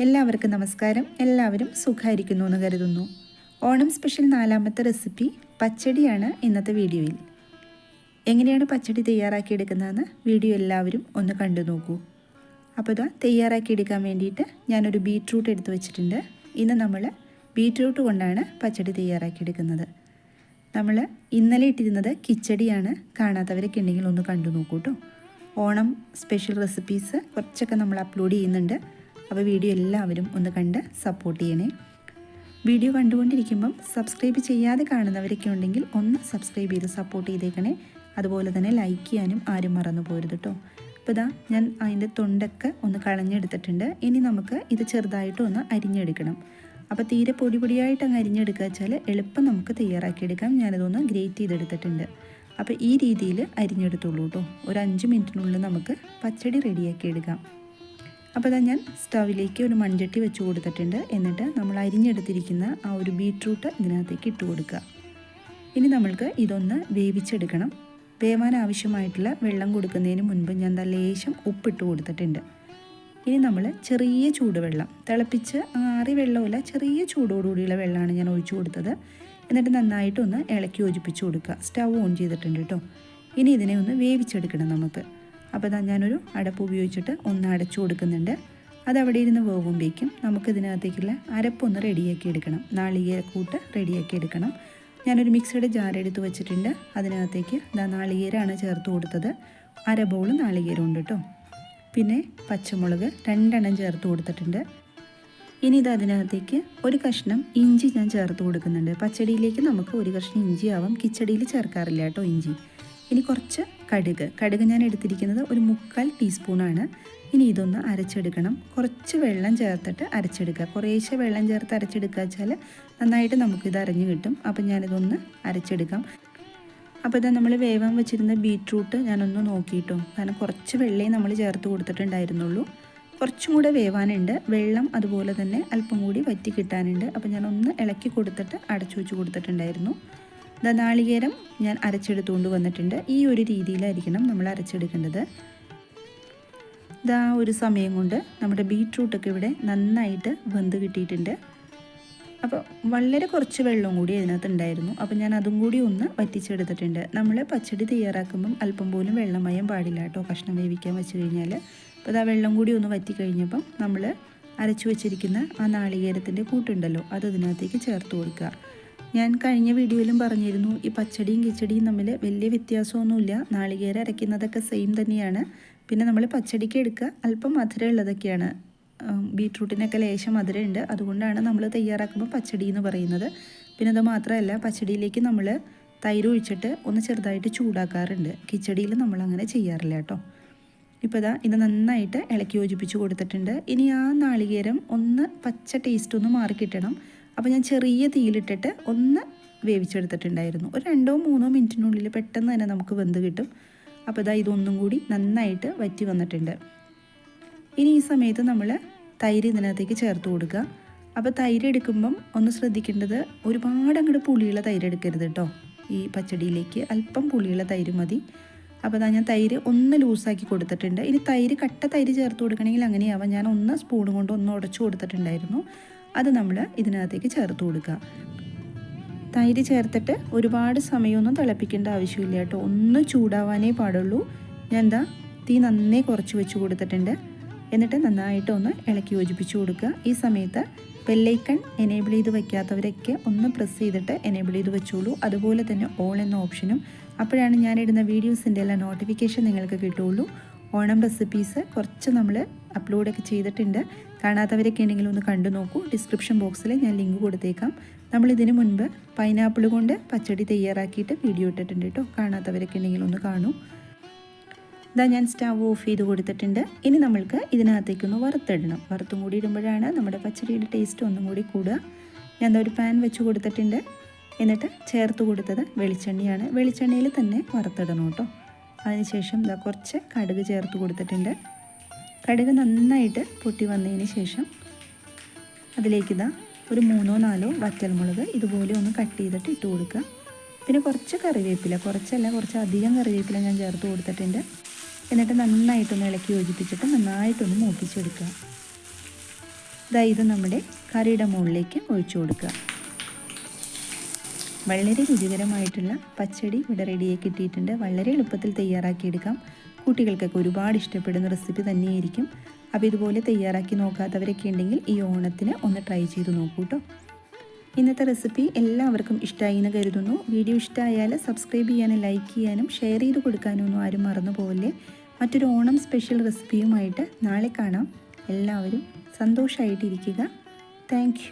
എല്ലാവർക്കും നമസ്കാരം. എല്ലാവരും സുഖമായിരിക്കുന്നു എന്ന് കരുതുന്നു. ഓണം സ്പെഷ്യൽ നാലാമത്തെ റെസിപ്പി പച്ചടിയാണ് ഇന്നത്തെ വീഡിയോയിൽ. എങ്ങനെയാണ് പച്ചടി തയ്യാറാക്കിയെടുക്കുന്നതെന്ന് വീഡിയോ എല്ലാവരും ഒന്ന് കണ്ടു നോക്കൂ. അപ്പോൾ ഇതാ തയ്യാറാക്കിയെടുക്കാൻ വേണ്ടിയിട്ട് ഞാനൊരു ബീട്രൂട്ട് എടുത്ത് വെച്ചിട്ടുണ്ട്. ഇന്ന് നമ്മൾ ബീട്രൂട്ട് കൊണ്ടാണ് പച്ചടി തയ്യാറാക്കിയെടുക്കുന്നത് നമ്മൾ ഇന്നലെ ഇട്ടിരുന്നത് കിച്ചടിയാണ്. കാണാത്തവരൊക്കെ ഉണ്ടെങ്കിൽ ഒന്ന് കണ്ടു നോക്കൂ കേട്ടോ. ഓണം സ്പെഷ്യൽ റെസിപ്പീസ് കുറച്ചൊക്കെ നമ്മൾ അപ്ലോഡ് ചെയ്യുന്നുണ്ട്. അപ്പോൾ വീഡിയോ എല്ലാവരും ഒന്ന് കണ്ട് സപ്പോർട്ട് ചെയ്യണേ. വീഡിയോ കണ്ടുകൊണ്ടിരിക്കുമ്പം സബ്സ്ക്രൈബ് ചെയ്യാതെ കാണുന്നവരൊക്കെ ഉണ്ടെങ്കിൽ ഒന്ന് സബ്സ്ക്രൈബ് ചെയ്ത് സപ്പോർട്ട് ചെയ്തേക്കണേ. അതുപോലെ തന്നെ ലൈക്ക് ചെയ്യാനും ആരും മറന്നു പോരുത് കേട്ടോ അപ്പോൾ ഇതാ ഞാൻ അതിന്റെ തൊണ്ടൊക്കെ ഒന്ന് കളഞ്ഞെടുത്തിട്ടുണ്ട്. ഇനി നമുക്ക് ഇത് ചെറുതായിട്ട് ഒന്ന് അരിഞ്ഞെടുക്കണം. അപ്പോൾ തീരെ പൊടി പൊടിയായിട്ട് അങ്ങ് അരിഞ്ഞെടുക്കുക വെച്ചാൽ എളുപ്പം നമുക്ക് തയ്യാറാക്കിയെടുക്കാം ഞാനതൊന്ന് ഗ്രേറ്റ് ചെയ്തെടുത്തിട്ടുണ്ട്. അപ്പോൾ ഈ രീതിയിൽ അരിഞ്ഞെടുത്തുള്ളൂ കേട്ടോ ഒരു അഞ്ച് മിനിറ്റിനുള്ളിൽ നമുക്ക് പച്ചടി റെഡിയാക്കി എടുക്കാം. അപ്പോൾ അതാ ഞാൻ സ്റ്റവിലേക്ക് ഒരു മൺചട്ടി വെച്ച് കൊടുത്തിട്ടുണ്ട്. എന്നിട്ട് നമ്മൾ അരിഞ്ഞെടുത്തിരിക്കുന്ന ആ ഒരു ബീട്രൂട്ട് ഇതിനകത്തേക്ക് ഇട്ട് കൊടുക്കുക. ഇനി നമ്മൾക്ക് ഇതൊന്ന് വേവിച്ചെടുക്കണം. വേവാൻ ആവശ്യമായിട്ടുള്ള വെള്ളം കൊടുക്കുന്നതിന് മുൻപ് ഞാൻ ലേശം ഉപ്പിട്ട് കൊടുത്തിട്ടുണ്ട്. ഇനി നമ്മൾ ചെറിയ ചൂടുവെള്ളം തിളപ്പിച്ച് ആറി വെള്ളമില്ല ചെറിയ ചൂടോടുകൂടിയുള്ള വെള്ളമാണ് ഞാൻ ഒഴിച്ചു കൊടുത്തത്. എന്നിട്ട് നന്നായിട്ടൊന്ന് ഇളക്കി യോജിപ്പിച്ച് കൊടുക്കുക. സ്റ്റവ് ഓൺ ചെയ്തിട്ടുണ്ട് കേട്ടോ. ഇനി ഇതിനെ ഒന്ന് വേവിച്ചെടുക്കണം നമുക്ക്. അപ്പോൾ ഇതാ ഞാനൊരു അടപ്പ് ഉപയോഗിച്ചിട്ട് ഒന്ന് അടച്ചു കൊടുക്കുന്നുണ്ട്. അത് അവിടെ ഇരുന്ന് വേവുമ്പോഴേക്കും നമുക്ക് ഇതിനകത്തേക്കുള്ള അരപ്പൊന്ന് റെഡിയാക്കി എടുക്കണം. നാളികേരക്കൂട്ട് റെഡിയാക്കി എടുക്കണം. ഞാനൊരു മിക്സിയുടെ ജാർ എടുത്ത് വെച്ചിട്ടുണ്ട്. അതിനകത്തേക്ക് ഇതാ നാളികേരമാണ് ചേർത്ത് കൊടുത്തത്. അര ബൗൾ നാളികേരം ഉണ്ട് കേട്ടോ. പിന്നെ പച്ചമുളക് രണ്ടെണ്ണം ചേർത്ത് കൊടുത്തിട്ടുണ്ട്. ഇനി ഇത് അതിനകത്തേക്ക് ഒരു കഷ്ണം ഇഞ്ചി ഞാൻ ചേർത്ത് കൊടുക്കുന്നുണ്ട്. പച്ചടിയിലേക്ക് നമുക്ക് ഒരു കഷ്ണം ഇഞ്ചി ആവാം. കിച്ചടിയിൽ ചേർക്കാറില്ല കേട്ടോ ഇഞ്ചി. ഇനി കുറച്ച് കടുക്. കടുക് ഞാൻ എടുത്തിരിക്കുന്നത് ഒരു മുക്കാൽ ടീസ്പൂണാണ്. ഇനി ഇതൊന്ന് അരച്ചെടുക്കണം. കുറച്ച് വെള്ളം ചേർത്തിട്ട് അരച്ചെടുക്കുക. കുറേശ്ശെ വെള്ളം ചേർത്ത് അരച്ചെടുക്കുക വെച്ചാൽ നന്നായിട്ട് നമുക്കിത് അരഞ്ഞു കിട്ടും. അപ്പം ഞാനിതൊന്ന് അരച്ചെടുക്കാം. അപ്പോൾ ഇതാ നമ്മൾ വേവാൻ വെച്ചിരുന്ന ബീട്രൂട്ട് ഞാനൊന്ന് നോക്കിയിട്ടു. കാരണം കുറച്ച് വെള്ളേ നമ്മൾ ചേർത്ത് കൊടുത്തിട്ടുണ്ടായിരുന്നുള്ളൂ. കുറച്ചും കൂടെ വേവാനുണ്ട്. വെള്ളം അതുപോലെ തന്നെ അല്പം കൂടി വറ്റി കിട്ടാനുണ്ട്. അപ്പോൾ ഞാനൊന്ന് ഇളക്കി കൊടുത്തിട്ട് അടച്ചു വെച്ച് കൊടുത്തിട്ടുണ്ടായിരുന്നു. നാളികേരം ഞാൻ അരച്ചെടുത്തുകൊണ്ട് വന്നിട്ടുണ്ട്. ഈ ഒരു രീതിയിലായിരിക്കണം നമ്മൾ അരച്ചെടുക്കേണ്ടത്. ഇതാ ഒരു സമയം കൊണ്ട് നമ്മുടെ ബീട്രൂട്ടൊക്കെ ഇവിടെ നന്നായിട്ട് വെന്ത് കിട്ടിയിട്ടുണ്ട്. അപ്പോൾ വളരെ കുറച്ച് വെള്ളവും കൂടി അതിനകത്ത് ഉണ്ടായിരുന്നു. അപ്പോൾ ഞാൻ അതും കൂടി ഒന്ന് വറ്റിച്ചെടുത്തിട്ടുണ്ട്. നമ്മൾ പച്ചടി തയ്യാറാക്കുമ്പം അല്പം പോലും വെള്ളമയം പാടില്ല കേട്ടോ. കഷ്ണം വേവിക്കാൻ വെച്ച് കഴിഞ്ഞാൽ അപ്പോൾ ആ വെള്ളം കൂടി ഒന്ന് വറ്റി കഴിഞ്ഞപ്പം നമ്മൾ അരച്ചു വെച്ചിരിക്കുന്ന ആ നാളികേരത്തിന്റെ കൂട്ടുണ്ടല്ലോ അത് ഇതിനകത്തേക്ക് ചേർത്ത് കൊടുക്കുക. ഞാൻ കഴിഞ്ഞ വീഡിയോയിലും പറഞ്ഞിരുന്നു ഈ പച്ചടിയും കിച്ചടിയും തമ്മിൽ വലിയ വ്യത്യാസമൊന്നുമില്ല. നാളികേരം അരയ്ക്കുന്നതൊക്കെ സെയിം തന്നെയാണ്. പിന്നെ നമ്മൾ പച്ചടിക്ക് എടുക്കുക അല്പം മധുരമുള്ളതൊക്കെയാണ് ബീട്രൂട്ടിനൊക്കെ ലേശം മധുരമുണ്ട്. അതുകൊണ്ടാണ് നമ്മൾ തയ്യാറാക്കുമ്പോൾ പച്ചടി എന്ന് പറയുന്നത്. പിന്നെ അത് മാത്രമല്ല പച്ചടിയിലേക്ക് നമ്മൾ തൈര് ഒഴിച്ചിട്ട് ഒന്ന് ചെറുതായിട്ട് ചൂടാക്കാറുണ്ട്. കിച്ചടിയിൽ നമ്മൾ അങ്ങനെ ചെയ്യാറില്ല കേട്ടോ. ഇപ്പോൾ ഇതാ ഇത് നന്നായിട്ട് ഇളക്കി യോജിപ്പിച്ച് കൊടുത്തിട്ടുണ്ട്. ഇനി ആ നാളികേരം ഒന്ന് പച്ച ടേസ്റ്റ് ഒന്ന് മാറി കിട്ടണം അപ്പോൾ ഞാൻ ചെറിയ തീയിലിട്ടിട്ട് ഒന്ന് വേവിച്ചെടുത്തിട്ടുണ്ടായിരുന്നു. ഒരു രണ്ടോ മൂന്നോ മിനിറ്റിനുള്ളിൽ പെട്ടെന്ന് തന്നെ നമുക്ക് വെന്ത് കിട്ടും. അപ്പോൾ ഇതാ ഇതൊന്നും കൂടി നന്നായിട്ട് വറ്റി വന്നിട്ടുണ്ട്. ഇനി ഈ സമയത്ത് നമ്മൾ തൈര് ഇതിനകത്തേക്ക് ചേർത്ത് കൊടുക്കുക. അപ്പോൾ തൈര് എടുക്കുമ്പം ഒന്ന് ശ്രദ്ധിക്കേണ്ടത് ഒരുപാട് അങ്ങോട്ട് പുളിയുള്ള തൈര് എടുക്കരുത് കേട്ടോ ഈ പച്ചടിയിലേക്ക് അല്പം പുളിയുള്ള തൈര് മതി. അപ്പോൾ അതാ ഞാൻ തൈര് ഒന്ന് ലൂസാക്കി കൊടുത്തിട്ടുണ്ട്. ഇനി തൈര് കട്ട തൈര് ചേർത്ത് കൊടുക്കണമെങ്കിൽ അങ്ങനെയാവാം. ഞാൻ ഒന്ന് സ്പൂൺ കൊണ്ട് ഒന്ന് ഉടച്ചു കൊടുത്തിട്ടുണ്ടായിരുന്നു. അത് നമ്മൾ ഇതിനകത്തേക്ക് ചേർത്ത് കൊടുക്കുക. തൈര് ചേർത്തിട്ട് ഒരുപാട് സമയമൊന്നും തിളപ്പിക്കേണ്ട ആവശ്യമില്ല കേട്ടോ. ഒന്ന് ചൂടാവാനേ പാടുള്ളൂ. ഞാൻ എന്താ തീ നന്നേ കുറച്ച് വെച്ച് കൊടുത്തിട്ടുണ്ട്. എന്നിട്ട് നന്നായിട്ട് ഒന്ന് ഇളക്കി യോജിപ്പിച്ച് കൊടുക്കുക. ഈ സമയത്ത് ബെല്ലൈക്കൺ എനേബിൾ ചെയ്ത് വയ്ക്കാത്തവരൊക്കെ ഒന്ന് പ്രസ് ചെയ്തിട്ട് എനേബിൾ ചെയ്ത് വെച്ചോളൂ. അതുപോലെ തന്നെ ഓൾ എന്ന ഓപ്ഷനും അപ്പോഴാണ് ഞാനിടുന്ന വീഡിയോസിന്റെ എല്ലാ നോട്ടിഫിക്കേഷൻ നിങ്ങൾക്ക് കിട്ടുള്ളൂ ഓണം റെസിപ്പീസ് കുറച്ച് നമ്മൾ അപ്ലോഡൊക്കെ ചെയ്തിട്ടുണ്ട്. കാണാത്തവരൊക്കെ ഉണ്ടെങ്കിൽ ഒന്ന് കണ്ടു നോക്കൂ. ഡിസ്ക്രിപ്ഷൻ ബോക്സിൽ ഞാൻ ലിങ്ക് കൊടുത്തേക്കാം. നമ്മൾ ഇതിന് മുൻപ് പൈനാപ്പിൾ കൊണ്ട് പച്ചടി തയ്യാറാക്കിയിട്ട് വീഡിയോ ഇട്ടിട്ടുണ്ട് കേട്ടോ. കാണാത്തവരൊക്കെ ഉണ്ടെങ്കിൽ ഒന്ന് കാണൂ. ഇതാ ഞാൻ സ്റ്റവ് ഓഫ് ചെയ്ത് കൊടുത്തിട്ടുണ്ട്. ഇനി നമ്മൾക്ക് ഇതിനകത്തേക്കൊന്ന് വറുത്തിടണം. വറുത്തും കൂടി ഇടുമ്പോഴാണ് നമ്മുടെ പച്ചടിയുടെ ടേസ്റ്റ് ഒന്നും കൂടി കൂടുക. ഞാൻ ഒരു പാൻ വെച്ച് കൊടുത്തിട്ടുണ്ട്. എന്നിട്ട് ചേർത്ത് കൊടുത്തത് വെളിച്ചെണ്ണയാണ്. വെളിച്ചെണ്ണയിൽ തന്നെ വറുത്തിടണം കേട്ടോ. അതിനുശേഷം ഇതാ കുറച്ച് കടുക് ചേർത്ത് കൊടുത്തിട്ടുണ്ട്. കടുക് നന്നായിട്ട് പൊട്ടി വന്നതിന് ശേഷം അതിലേക്ക് ഇതാ ഒരു മൂന്നോ നാലോ വറ്റൽമുളക് ഇതുപോലെ ഒന്ന് കട്ട് ചെയ്തിട്ട് ഇട്ട് കൊടുക്കുക. പിന്നെ കുറച്ച് കറിവേപ്പില കുറച്ചല്ല കുറച്ച് അധികം കറിവേപ്പില ഞാൻ ചേർത്ത് കൊടുത്തിട്ടുണ്ട്. എന്നിട്ട് നന്നായിട്ടൊന്ന് ഇളക്കി യോജിപ്പിച്ചിട്ട് നന്നായിട്ടൊന്ന് മൂപ്പിച്ചെടുക്കുക. ഇതാ ഇത് നമ്മുടെ കറിയുടെ മുകളിലേക്ക് ഒഴിച്ചു കൊടുക്കുക. വളരെ രുചികരമായിട്ടുള്ള പച്ചടി ഇവിടെ റെഡിയായി കിട്ടിയിട്ടുണ്ട്. വളരെ എളുപ്പത്തിൽ തയ്യാറാക്കിയെടുക്കാം. കുട്ടികൾക്കൊക്കെ ഒരുപാട് ഇഷ്ടപ്പെടുന്ന റെസിപ്പി തന്നെയായിരിക്കും. അപ്പോൾ ഇതുപോലെ തയ്യാറാക്കി നോക്കാത്തവരൊക്കെ ഉണ്ടെങ്കിൽ ഈ ഓണത്തിന് ഒന്ന് ട്രൈ ചെയ്ത് നോക്കൂ കേട്ടോ. ഇന്നത്തെ റെസിപ്പി എല്ലാവർക്കും ഇഷ്ടമായി എന്ന് കരുതുന്നു. വീഡിയോ ഇഷ്ടമായാൽ സബ്സ്ക്രൈബ് ചെയ്യാനും ലൈക്ക് ചെയ്യാനും ഷെയർ ചെയ്ത് കൊടുക്കാനും ഒന്നും ആരും മറന്നു പോകല്ലേ മറ്റൊരു ഓണം സ്പെഷ്യൽ റെസിപ്പിയുമായിട്ട് നാളെ കാണാം. എല്ലാവരും സന്തോഷമായിട്ടിരിക്കുക. താങ്ക്